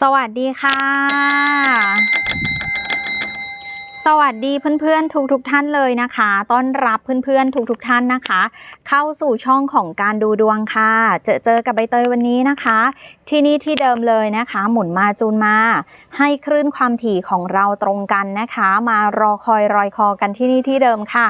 สวัสดีค่ะ สวัสดีเพื่อนๆทุกๆท่านเลยนะคะ ต้อนรับเพื่อนๆทุกๆท่านนะคะ เข้าสู่ช่องของการดูดวงค่ะ เจอเจอกับใบเตยวันนี้นะคะ ที่นี่ที่เดิมเลยนะคะ หมุนมาจูนมา ให้คลื่นความถี่ของเราตรงกันนะคะ มารอคอยรอยคอกันที่นี่ที่เดิมค่ะ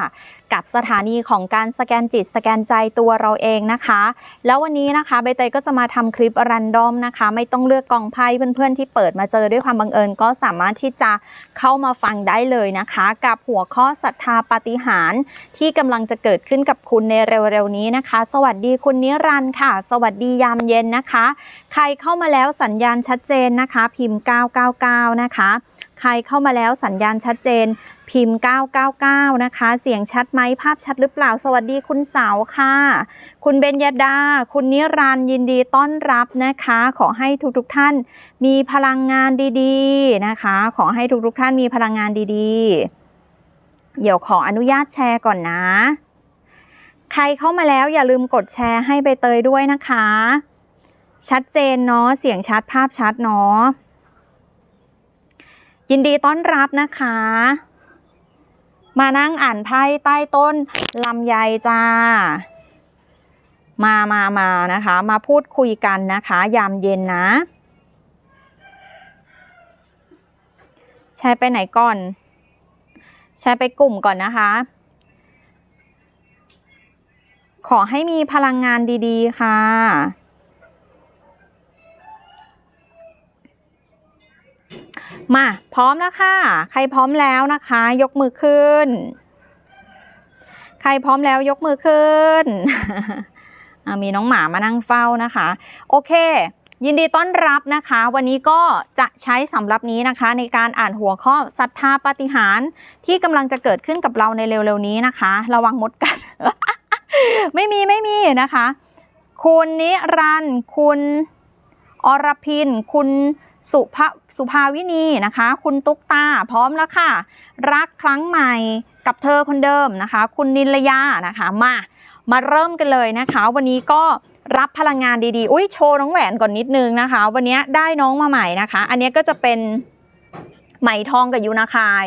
กับสถานีของการสแกนจิตสแกนใจตัวเราเองนะคะ แล้ววันนี้นะคะใบเตยก็จะมาทำคลิปรันดอมนะคะ ไม่ต้องเลือกกองไพ่เพื่อนๆที่เปิดมาเจอด้วยความบังเอิญก็สามารถที่จะเข้ามาฟังได้เลยนะคะ กับหัวข้อศรัทธาปฏิหารที่กำลังจะเกิดขึ้นกับคุณในเร็วๆนี้นะคะ สวัสดีคุณนิรันดร์ค่ะ สวัสดียามเย็นนะคะ ใครเข้ามาแล้วสัญญาณชัดเจนนะคะ พิมพ์ 999 นะคะ ใครเข้ามาแล้วสัญญาณชัดเจน พิมพ์ 999 นะคะ เสียงชัดไหมภาพชัดหรือเปล่า สวัสดีคุณสาวค่ะ คุณเบญยดา คุณนิรันท์ยินดีต้อนรับนะคะ ขอให้ทุกๆท่านมีพลังงานดีๆนะคะ ขอให้ทุกๆท่านมีพลังงานดีๆ เดี๋ยวขออนุญาตแชร์ก่อนนะ ใครเข้ามาแล้วอย่าลืมกดแชร์ให้ใบเตยด้วยนะคะ ชัดเจนเนาะเสียงชัดภาพชัดเนาะยินดีต้อนรับนะคะ มานั่งอ่านไพ่ใต้ต้นลำไยจ้า มามามานะคะ มาพูดคุยกันนะคะ ยามเย็นนะ แชร์ไปไหนก่อน แชร์ไปกลุ่มก่อนนะคะ ขอให้มีพลังงานดีๆ ค่ะ มาพร้อมแล้วค่ะ ใครพร้อมแล้วนะคะ ยกมือขึ้น ใครพร้อมแล้วยกมือขึ้น มีน้องหมามานั่งเฝ้านะคะ โอเค ยินดีต้อนรับนะคะ วันนี้ก็จะใช้สำหรับนี้นะคะ ในการอ่านหัวข้อศรัทธาปฏิหารที่กำลังจะเกิดขึ้นกับเราในเร็วๆนี้นะคะ ระวังมดกัด ไม่มีไม่มีนะคะ คุณนิรันต์คุณอรพิน คุณสุภาสุภาวินีนะคะ คุณตุ๊กตาพร้อมแล้วค่ะ รักครั้งใหม่กับเธอคนเดิมนะคะ คุณนิลยานะคะมามาเริ่มกันเลยนะคะ วันนี้ก็รับพลังงานดีๆ อุ้ยโชว์น้องแหวนก่อนนิดนึงนะคะ วันนี้ได้น้องมาใหม่นะคะ อันนี้ก็จะเป็น ไหมทองกับยูนาคาย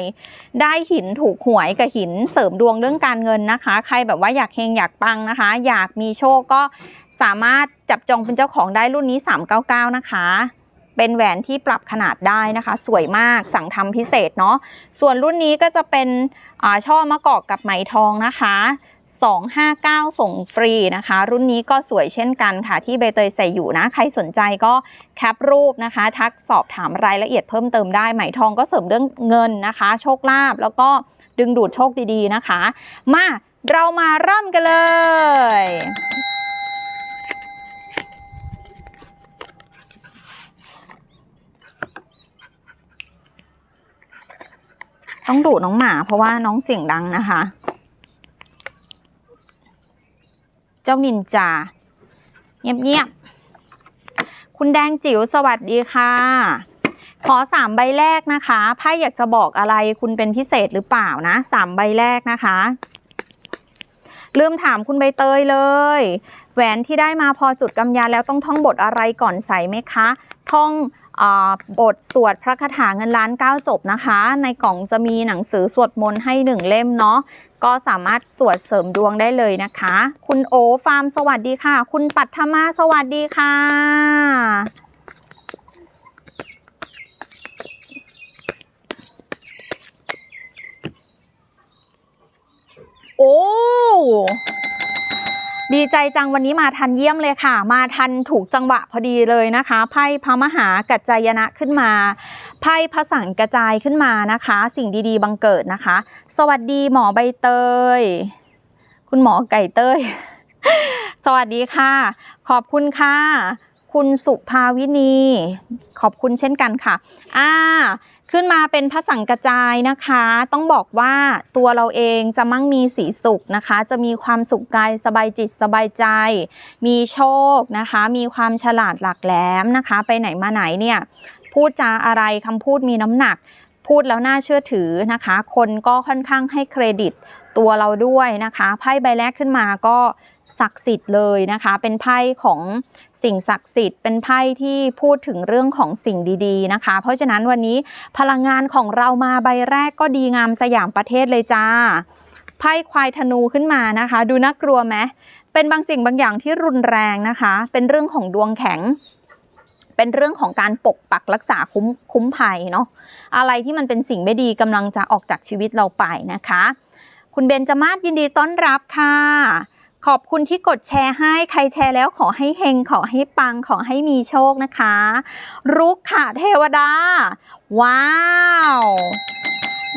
ได้หินถูกหวยกับหินเสริมดวงเรื่องการเงินนะคะ ใครแบบว่าอยากเฮงอยากปังนะคะ อยากมีโชคก็สามารถจับจองเป็นเจ้าของได้รุ่นนี้ 399 นะคะ เป็นแหวนที่ปรับขนาดได้นะคะ สวยมากสั่งทำพิเศษเนาะส่วนรุ่นนี้ก็จะเป็นช่อมะกอกกับไหมทองนะคะ 259 ส่งฟรีนะคะ รุ่นนี้ก็สวยเช่นกันค่ะ ที่ใบเตยใส่อยู่นะ ใครสนใจก็แคปรูปนะคะ ทักสอบถามรายละเอียดเพิ่มเติมได้ไหมทองก็เสริมเรื่องเงินนะคะ โชคลาภแล้วก็ดึงดูดโชคดีๆนะคะ มาเรามาเริ่มกันเลย ต้องดุน้องหมาเพราะว่าน้องเสียงดังนะคะ เจ้านินจา เงียบๆ คุณแดงจิ๋วสวัสดีค่ะ ขอสามใบแรกนะคะไพ่อยากจะบอกอะไรคุณเป็นพิเศษหรือเปล่านะสามใบแรกนะคะ ลืมถามคุณใบเตยเลย แหวนที่ได้มาพอจุดกำยานแล้วต้องท่องบทอะไรก่อนใส่ไหมคะ ท่องอบทสวดพระคาถาเงินล้านเก้าจบนะคะ ในกล่องจะมีหนังสือสวดมนต์ให้หนึ่งเล่มเนาะก็สามารถสวดเสริมดวงได้เลยนะคะ คุณโอฟาร์มสวัสดีค่ะ คุณปัทมาสวัสดีค่ะ โอ้ ดีใจจังวันนี้มาทันเยี่ยมเลยค่ะ มาทันถูกจังหวะพอดีเลยนะคะ ไพ่พระมหากัจจายนะขึ้นมา ไพ่พระสังกระจายขึ้นมานะคะ สิ่งดีๆบังเกิดนะคะ สวัสดีหมอใบเตย คุณหมอไก่เตย สวัสดีค่ะ ขอบคุณค่ะ คุณสุภาวินี ขอบคุณเช่นกันค่ะ อ่า ขึ้นมาเป็นพระสังกระจายนะคะ ต้องบอกว่าตัวเราเองจะมั่งมีสีสุขนะคะ จะมีความสุขกายสบายจิตสบายใจ มีโชคนะคะ มีความฉลาดหลักแหลมนะคะ ไปไหนมาไหนเนี่ย พูดจาอะไรคำพูดมีน้ำหนัก พูดแล้วน่าเชื่อถือนะคะ คนก็ค่อนข้างให้เครดิตตัวเราด้วยนะคะ ไพ่ใบแรกขึ้นมาก็ ศักดิ์สิทธิ์เลยนะคะ เป็นไพ่ของสิ่งศักดิ์สิทธิ์ เป็นไพ่ที่พูดถึงเรื่องของสิ่งดีๆนะคะ เพราะฉะนั้นวันนี้พลังงานของเรามาใบแรกก็ดีงามสยามประเทศเลยจ้า ไพ่ควายธนูขึ้นมานะคะ ดูน่ากลัวไหมเป็นบางสิ่งบางอย่างที่รุนแรงนะคะ เป็นเรื่องของดวงแข็งเป็นเรื่องของการปกปักรักษาคุ้มคุ้มภัยเนาะอะไรที่มันเป็นสิ่งไม่ดีกำลังจะออกจากชีวิตเราไปนะคะ คุณเบนจมาศยินดีต้อนรับค่ะ ขอบคุณที่กดแชร์ให้ ใครแชร์แล้วขอให้เฮงขอให้ปังขอให้มีโชคนะคะ รุกค่ะเทวดา ว้าว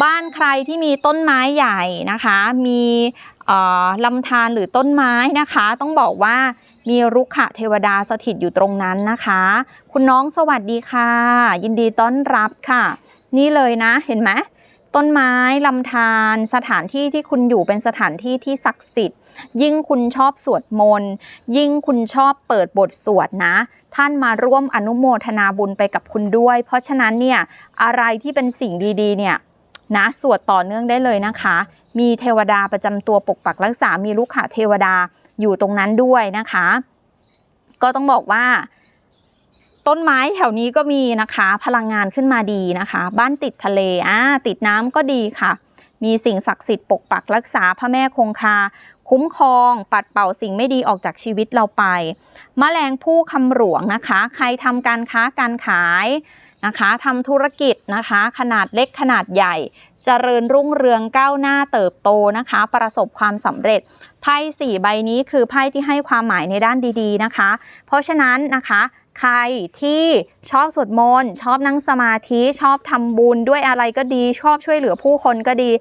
บ้านใครที่มีต้นไม้ใหญ่นะคะ มีลำธารหรือต้นไม้นะคะ ต้องบอกว่ามีรุกขะเทวดาสถิตอยู่ตรงนั้นนะคะ คุณน้องสวัสดีค่ะ ยินดีต้อนรับค่ะ นี่เลยนะเห็นไหม ต้นไม้ลำธารสถานที่ที่คุณอยู่เป็นสถานที่ที่ศักดิ์สิทธิ์ ยิ่งคุณชอบสวดมนต์ ยิ่งคุณชอบเปิดบทสวดนะ ท่านมาร่วมอนุโมทนาบุญไปกับคุณด้วย เพราะฉะนั้นเนี่ยอะไรที่เป็นสิ่งดีๆเนี่ยนะสวดต่อเนื่องได้เลยนะคะ มีเทวดาประจำตัวปกปักรักษา มีลูกขะเทวดาอยู่ตรงนั้นด้วยนะคะ ก็ต้องบอกว่า ต้นไม้แถวนี้ก็มีนะคะ พลังงานขึ้นมาดีนะคะ บ้านติดทะเลอ่าติดน้ำก็ดีค่ะ มีสิ่งศักดิ์สิทธิ์ปกปักรักษาพระแม่คงคา คุ้มครอง ปัดเป่าสิ่งไม่ดีออกจากชีวิตเราไปมแมลงผู้คำหลวงนะคะ ใครทำการค้าการขายนะคะทำธุรกิจนะคะ ขนาดเล็กขนาดใหญ่เจริญรุ่งเรืองก้าวหน้าเติบโตนะคะ ประสบความสำเร็จ ไพ่สี่ใบนี้คือไพ่ที่ให้ความหมายในด้านดีๆนะคะ เพราะฉะนั้นนะคะ ใครที่ชอบสวดมนต์ชอบนั่งสมาธิชอบทำบุญด้วยอะไรก็ดี ชอบช่วยเหลือผู้คนก็ดี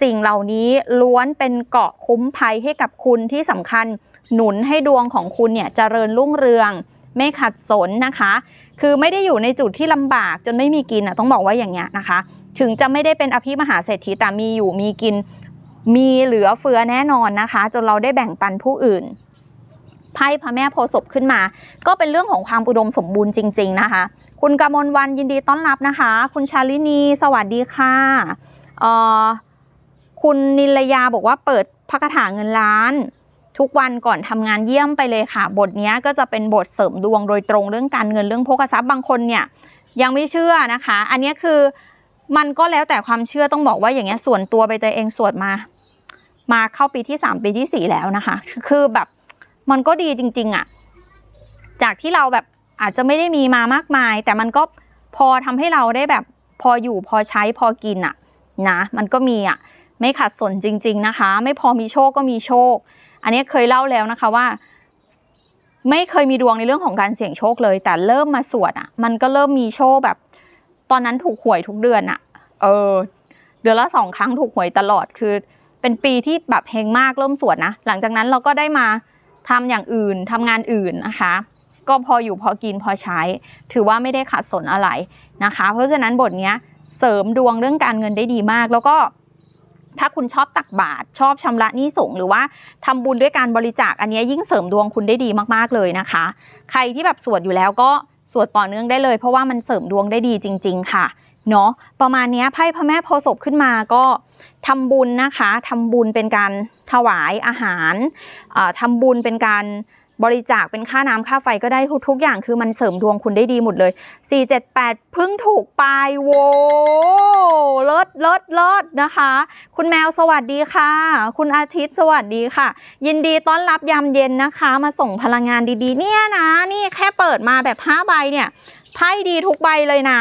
สิ่งเหล่านี้ล้วนเป็นเกาะคุ้มภัยให้กับคุณที่สำคัญหนุนให้ดวงของคุณเนี่ยเจริญรุ่งเรือง ไม่ขัดสนนะคะ คือไม่ได้อยู่ในจุดที่ลำบากจนไม่มีกินอะต้องบอกว่าอย่างเงี้ยนะคะ ถึงจะไม่ได้เป็นอภิมหาเศรษฐีแต่มีอยู่มีกิน มีเหลือเฟือแน่นอนนะคะ จนเราได้แบ่งปันผู้อื่น ไพ่พระแม่โพศพขึ้นมา ก็เป็นเรื่องของความอุดมสมบูรณ์จริง ๆ นะคะ คุณกมลวันยินดีต้อนรับนะคะ คุณชาลินี สวัสดีค่ะคุณนิลยาบอกว่าเปิดพระคาถาเงินล้าน ทุกวันก่อนทำงานเยี่ยมไปเลยค่ะ บทนี้ก็จะเป็นบทเสริมดวงโดยตรงเรื่องการเงินเรื่องโภคทรัพย์บางคนเนี่ยยังไม่เชื่อนะคะ อันนี้คือมันก็แล้วแต่ความเชื่อต้องบอกว่าอย่างเงี้ยส่วนตัวใบเตยเองสวดมา มาเข้าปีที่ 3 ปีทีสี่4 แล้วนะคะ คือแบบ มันก็ดีจริง ๆอะ่ะ จากที่เราแบบอาจจะไม่ได้มีมามากมาย แต่มันก็พอทำให้เราได้แบบพออยู่พอใช้พอกินอะ่ะนะมันก็มีอะ่ะ ไม่ขัดสนจริง ๆนะคะ ไม่พอมีโชคก็มีโชค อันนี้เคยเล่าแล้วนะคะว่า ไม่เคยมีดวงในเรื่องของการเสี่ยงโชคเลย แต่เริ่มมาสวดอะ่ะ มันก็เริ่มมีโชคแบบ ตอนนั้นถูกหวยทุกเดือนอะ่ะ เออ เดือนละสองครั้งถูกหวยตลอดคือ เป็นปีที่แบบเฮงมากเริ่มสวดนะหลังจากนั้นเราก็ได้มา ทำอย่างอื่นทำงานอื่นนะคะ ก็พออยู่พอกินพอใช้ ถือว่าไม่ได้ขาดสนอะไรนะคะ เพราะฉะนั้นบทนี้เสริมดวงเรื่องการเงินได้ดีมาก แล้วก็ถ้าคุณชอบตักบาตรชอบชำระหนี้สงหรือว่าทำบุญด้วยการบริจาคอันนี้ยิ่งเสริมดวงคุณได้ดีมากๆเลยนะคะ ใครที่แบบสวดอยู่แล้วก็สวดต่อเนื่องได้เลย เพราะว่ามันเสริมดวงได้ดีจริง ๆ ค่ะเนาะประมาณนี้ไพ่พระแม่โพศพขึ้นมาก็ ทำบุญนะคะทำบุญเป็นการถวายอาหารอ่าทำบุญเป็นการบริจาคเป็นค่าน้ำค่าไฟก็ได้ทุกๆอย่างคือมันเสริมดวงคุณได้ดีหมดเลย 478เพิ่งถูกไปโวเลิศเลิศเลิศนะคะ คุณแมวสวัสดีค่ะ คุณอาทิตย์สวัสดีค่ะ ยินดีต้อนรับยามเย็นนะคะ มาส่งพลังงานดีๆ เนี่ยนะ นี่แค่เปิดมาแบบ5ใบเนี่ยไพ่ดีทุกใบเลยนะ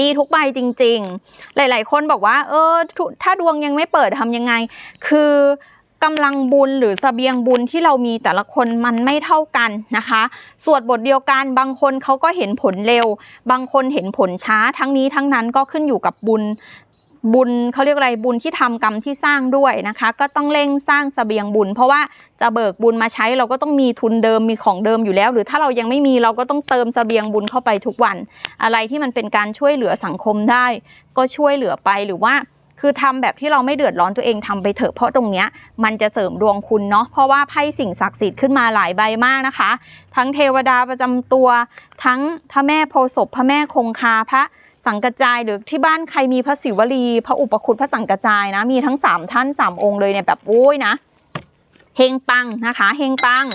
ดีทุกใบจริง ๆ หลาย ๆ คนบอกว่า เออ ถ้าดวงยังไม่เปิดทำยังไง คือกำลังบุญหรือเสบียงบุญที่เรามีแต่ละคนมันไม่เท่ากันนะคะ สวดบทเดียวกันบางคนเขาก็เห็นผลเร็ว บางคนเห็นผลช้าทั้งนี้ทั้งนั้นก็ขึ้นอยู่กับบุญ บุญเขาเรียกอะไรบุญที่ทำกรรมที่สร้างด้วยนะคะ ก็ต้องเร่งสร้างเสบียงบุญ เพราะว่าจะเบิกบุญมาใช้เราก็ต้องมีทุนเดิมมีของเดิมอยู่แล้ว หรือถ้าเรายังไม่มีเราก็ต้องเติมเสบียงบุญเข้าไปทุกวัน อะไรที่มันเป็นการช่วยเหลือสังคมได้ ก็ช่วยเหลือไปหรือว่า คือทำแบบที่เราไม่เดือดร้อนตัวเองทำไปเถอะเพราะตรงเนี้ยมันจะเสริมดวงคุณเนาะเพราะว่าไพ่สิ่งศักดิ์สิทธิ์ขึ้นมาหลายใบมากนะคะ ทั้งเทวดาประจำตัว ทั้งพระแม่โพศพพระแม่คงคาพระสังกจายหรือที่บ้านใครมีพระศิวลี พระอุปคุตพระสังกจายนะ มีทั้งสามท่านสามองค์เลยเนี่ยแบบโอ้ยนะเฮงปังนะคะเฮงปัง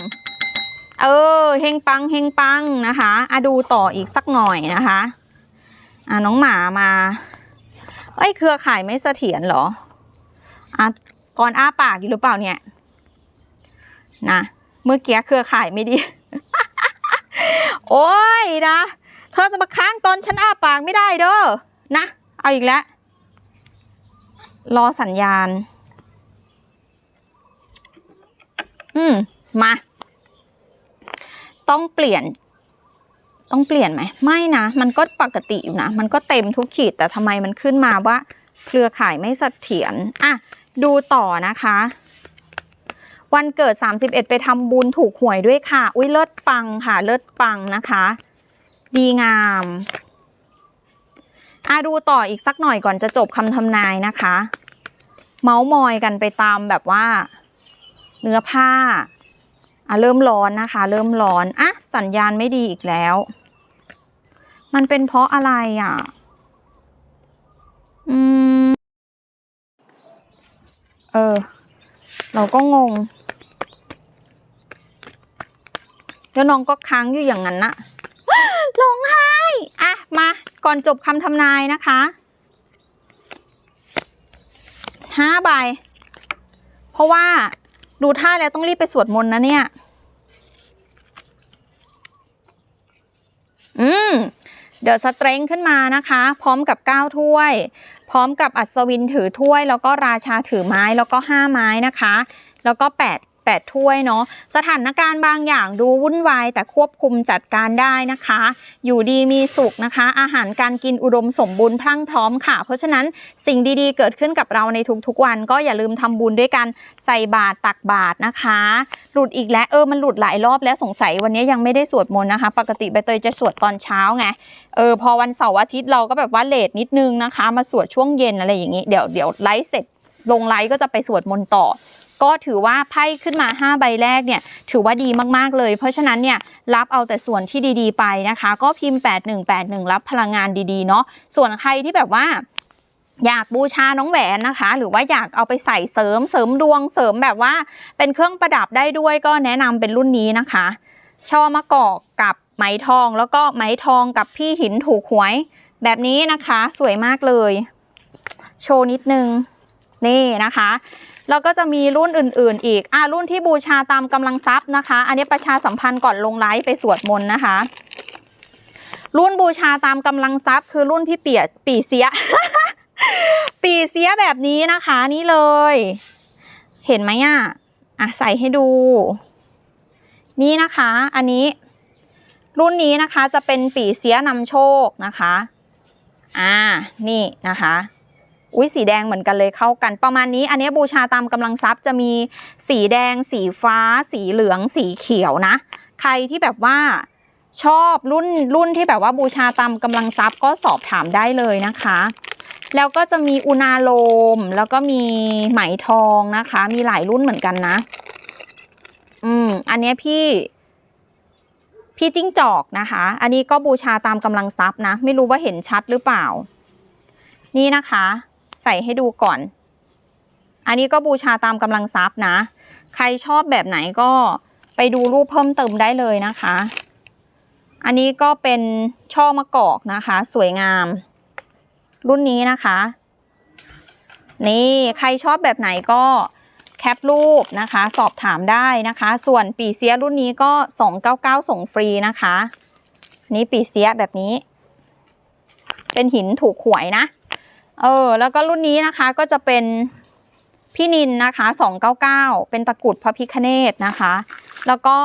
เออเฮงปังเฮงปังนะคะอะดูต่ออีกสักหน่อยนะคะอะน้องหมามา เอ้ยเครือข่ายไม่เสถียรเหรออะก่อนอ้าปากอยู่หรือเปล่าเนี่ย นะเมื่อกี้เครือข่ายไม่ดี โอ้ยนะ เธอจะมาค้างตอนฉันอ้าปากไม่ได้เด้อ นะ เอาอีกแล้ว รอสัญญาณ อืม มา ต้องเปลี่ยน ต้องเปลี่ยนไหมไม่นะ มันก็ปกติอยู่นะ มันก็เต็มทุกขีดแต่ทำไมมันขึ้นมาว่าเครือข่ายไม่เสถียรอะดูต่อนะคะ วันเกิด 31 ไปทำบุญถูกหวยด้วยค่ะ อุ้ยเลิศปังค่ะ เลิศปังนะคะ ดีงามอะดูต่ออีกสักหน่อยก่อนจะจบคำทำนายนะคะ เมาส์มอยกันไปตามแบบว่า เนื้อผ้าอะเริ่มร้อนนะคะ เริ่มร้อนอะสัญญาณไม่ดีอีกแล้ว มันเป็นเพราะอะไรอะ อืม เออ เราก็งง แล้วน้องก็ค้างอยู่อย่างนั้นนะร้องไห้ อะ มา ก่อนจบคำทำนายนะคะ ห้าใบ เพราะว่าดูท่าแล้วต้องรีบไปสวดมนต์นะเนี่ย อืม เดอะสเตรงขึ้นมานะคะ พร้อมกับ 9 ถ้วย พร้อมกับอัศวินถือถ้วย แล้วก็ราชาถือไม้แล้วก็ 5 ไม้นะคะ แล้วก็ 8 8 ถ้วยเนาะสถานการณ์บางอย่างดูวุ่นวายแต่ควบคุมจัดการได้นะคะ อยู่ดีมีสุขนะคะ อาหารการกินอุดมสมบูรณ์พรั่งพร้อมค่ะ เพราะฉะนั้นสิ่งดีๆ เกิดขึ้นกับเราในทุกๆวัน ก็อย่าลืมทำบุญด้วยกันใส่บาตรตักบาตรนะคะ หลุดอีกแล้วเออมันหลุดหลายรอบแล้วสงสัยวันนี้ยังไม่ได้สวดมนต์นะคะ ปกติใบเตยจะสวดตอนเช้าไงเออพอวันเสาร์อาทิตย์เราก็แบบว่าเลทนิดนึงนะคะ มาสวดช่วงเย็นอะไรอย่างนี้เดี๋ยวเดี๋ยวไลฟ์เสร็จลงไลฟ์ก็จะไปสวดมนต์ต่อ ก็ถือว่าไพ่ขึ้นมา 5 ใบแรกเนี่ยถือว่าดีมากๆเลย เพราะฉะนั้นเนี่ยรับเอาแต่ส่วนที่ดีๆไปนะคะ ก็พิมพ์ 8181 รับพลังงานดีๆเนาะส่วนใครที่แบบว่าอยากบูชาน้องแหวนนะคะ หรือว่าอยากเอาไปใส่เสริมเสริมดวงเสริมแบบว่า เป็นเครื่องประดับได้ด้วยก็แนะนำเป็นรุ่นนี้นะคะช่อมะกอกกับไหมทอง แล้วก็ไหมทองกับพี่หินถูกหวย แบบนี้นะคะสวยมากเลย โชว์นิดนึง นี่นะคะ แล้วก็จะมีรุ่นอื่นๆ อีก อ่ารุ่นที่บูชาตามกำลังทรัพย์นะคะ อันนี้ประชาสัมพันธ์ก่อนลงไลฟ์ไปสวดมนต์นะคะ รุ่นบูชาตามกำลังทรัพย์ คือรุ่นพี่เปียปีเสีย ปีเสียแบบนี้นะคะ นี่เลย เห็นไหมอะอะใส่ให้ดู นี่นะคะ อันนี้ รุ่นนี้นะคะจะเป็นปีเสียนำโชคนะคะ อ่า นี่นะคะ อุ้ยสีแดงเหมือนกันเลยเข้ากันประมาณนี้ อันนี้บูชาตามกำลังทรัพย์จะมีสีแดง สีฟ้า สีเหลือง สีเขียวนะ ใครที่แบบว่าชอบรุ่นรุ่นที่แบบว่าบูชาตามกำลังทรัพย์ก็สอบถามได้เลยนะคะ แล้วก็จะมีอุณาโลม แล้วก็มีไหมทองนะคะ มีหลายรุ่นเหมือนกันนะ อืม อันนี้พี่พี่จิ้งจอกนะคะ อันนี้ก็บูชาตามกำลังทรัพย์นะ ไม่รู้ว่าเห็นชัดหรือเปล่า นี่นะคะ ใส่ให้ดูก่อน อันนี้ก็บูชาตามกำลังทรัพย์นะ ใครชอบแบบไหนก็ไปดูรูปเพิ่มเติมได้เลยนะคะ อันนี้ก็เป็นช่อมะกอกนะคะ สวยงาม รุ่นนี้นะคะ นี่ใครชอบแบบไหนก็แคปรูปนะคะ สอบถามได้นะคะ ส่วนปีเสียรุ่นนี้ก็ 299 ส่งฟรีนะคะ นี่ปีเสียแบบนี้ เป็นหินถูกหวยนะ เออ แล้วก็รุ่นนี้นะคะก็จะเป็นพี่นินนะคะ 299 เป็นตะกรุดพระพิคเนตนะคะ แล้วก็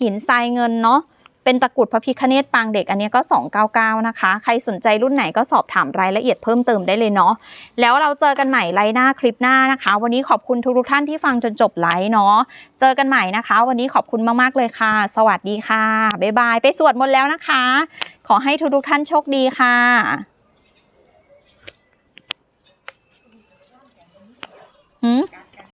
หินทรายเงินเนาะ เป็นตะกรุดพระพิคเนตปางเด็กอันนี้ก็ 299 นะคะ ใครสนใจรุ่นไหนก็สอบถามรายละเอียดเพิ่มเติมได้เลยเนาะ แล้วเราเจอกันใหม่ไลฟ์หน้าคลิปหน้านะคะ วันนี้ขอบคุณทุกๆท่านที่ฟังจนจบไลฟ์เนาะ เจอกันใหม่นะคะ วันนี้ขอบคุณมากๆเลยค่ะ สวัสดีค่ะ บ๊ายบาย ไปสวดมนต์แล้วนะคะ ขอให้ทุกๆท่านโชคดีค่ะ Hmm?